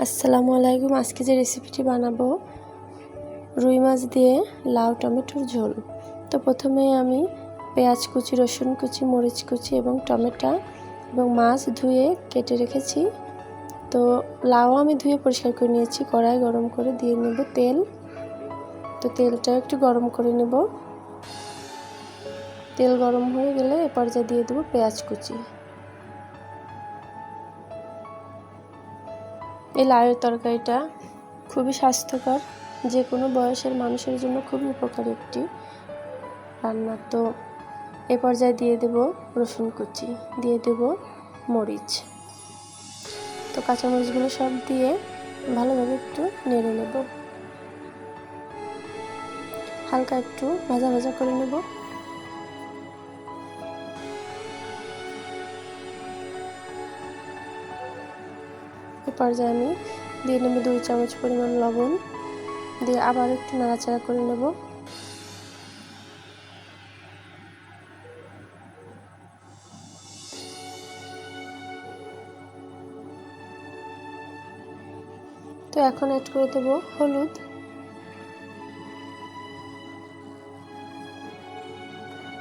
আসসালামু আলাইকুম। আজকে যে রেসিপিটি বানাবো, রুই মাছ দিয়ে লাউ, টমেটোর ঝোল। তো প্রথমে আমি পেঁয়াজ কুচি, রসুন কুচি, মরিচ কুচি এবং টমেটো এবং মাছ ধুয়ে কেটে রেখেছি। তো লাউ আমি ধুয়ে পরিষ্কার করে নিয়েছি, কড়াই গরম করে দিয়ে নেব তেল। তো তেলটা একটু গরম করে নেব। তেল গরম হয়ে গেলে এ পর্যায়ে দিয়ে দেবো পেঁয়াজ কুচি। এই লাউয়ের তরকারিটা খুবই স্বাস্থ্যকর। যে কোনো বয়সের মানুষের জন্য খুবই উপকারী একটি রান্না। তো এ পর্যায়ে দিয়ে দেব রসুন কুচি, দিয়ে দেব মরিচ। তো কাঁচামরিচগুলো সব দিয়ে ভালোভাবে একটু নেড়ে নেব। হালকা একটু ভাজা ভাজা করে নেব। পর্যায়ে আমি। দিয়ে নেব দুই চামচ পরিমাণ লবণ। দিয়ে আবার একটু নাড়াচাড়া করে নেব। তো এখন অ্যাড করে দেব হলুদ।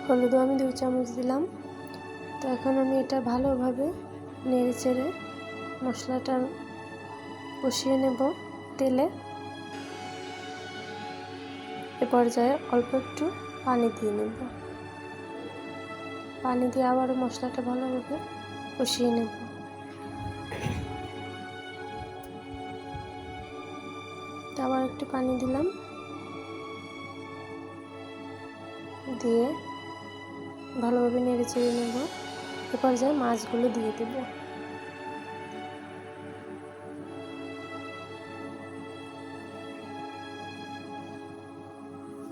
হলুদও আমি দুই চামচ দিলাম। তো এখন আমি এটা ভালোভাবে নেড়ে চেড়ে মশলাটা কষিয়ে নেব তেলে। এ পর্যায়ে অল্প একটু পানি দিয়ে নেব। পানি দিয়ে আবারও মশলাটা ভালোভাবে কষিয়ে নেব। আবার একটু পানি দিলাম। দিয়ে ভালোভাবে নেড়ে চেড়ে নেব। এ পর্যায়ে মাছগুলো দিয়ে দেবো।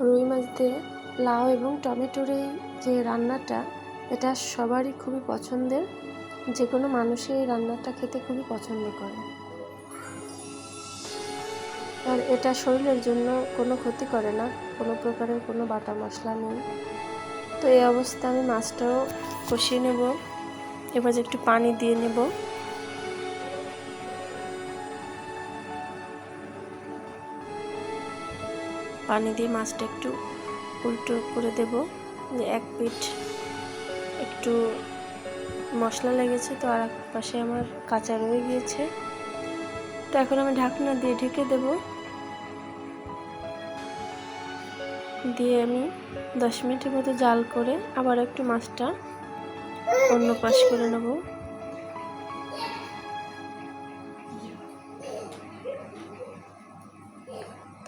রুই মাছ দিয়ে লাউ এবং টমেটোর এই যে রান্নাটা, এটা সবারই খুবই পছন্দের। যে কোনো মানুষই এই রান্নাটা খেতে খুবই পছন্দ করে। আর এটা শরীরের জন্য কোনো ক্ষতি করে না, কোনো প্রকারের কোনো বাটা মশলা নেই। তো এই অবস্থা আমি মাছটাও কষিয়ে নেব। এবার একটু পানি দিয়ে নেব। পানি দিয়ে মাছটা একটু উল্টো করে দেব। এক পিঠ একটু মশলা লেগেছে, তো আর এক পাশে আমার কাঁচা রয়ে গিয়েছে। তো এখন আমি ঢাকনা দিয়ে ঢেকে দেব। দিয়ে আমি দশ মিনিটের মতো জাল করে আবার একটু মাছটা অন্য পাশ করে নেব।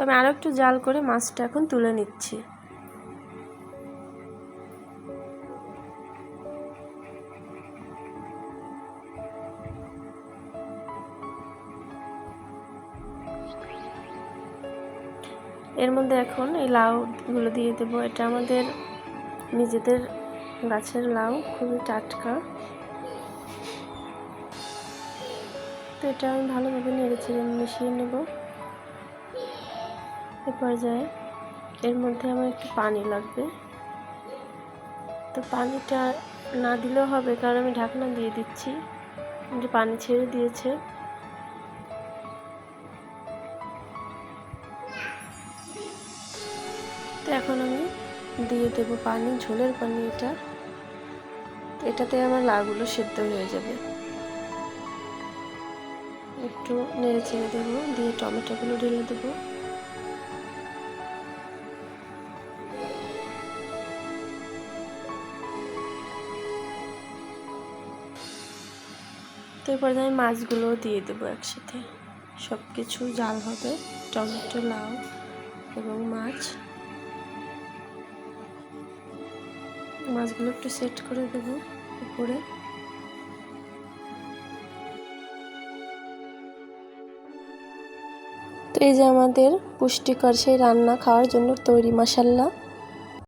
তো আমি আরও একটু জাল করে মাছটা এখন তুলে নিচ্ছি। এর মধ্যে এখন এই লাউগুলো দিয়ে দেবো। এটা আমাদের নিজেদের গাছের লাউ, খুবই টাটকা। তো এটা আমি ভালোভাবে নেড়ে মিশিয়ে নেব। এ পর্যায়ে এর মধ্যে আমার একটু পানি লাগবে। তো পানিটা না দিলেও হবে, কারণ আমি ঢাকনা দিয়ে দিচ্ছি। যে পানি ছেড়ে দিয়েছে। তো এখন আমি দিয়ে দেবো পানি, ঝোলের পানি এটা। এটাতে আমার লাগুলো সেদ্ধ হয়ে যাবে। একটু নেড়ে ছেড়ে দেবো, দিয়ে টমেটোগুলো ঢেলে দেবো। তো আমি মাছগুলোও দিয়ে দেবো একসাথে। সব কিছু জাল হবে, টমেটো, লাউ এবং মাছ। মাছগুলো একটু সেট করে দেবো উপরে। তো এই যে আমাদের পুষ্টিকর সেই রান্না খাওয়ার জন্য তৈরি মশাল্লা।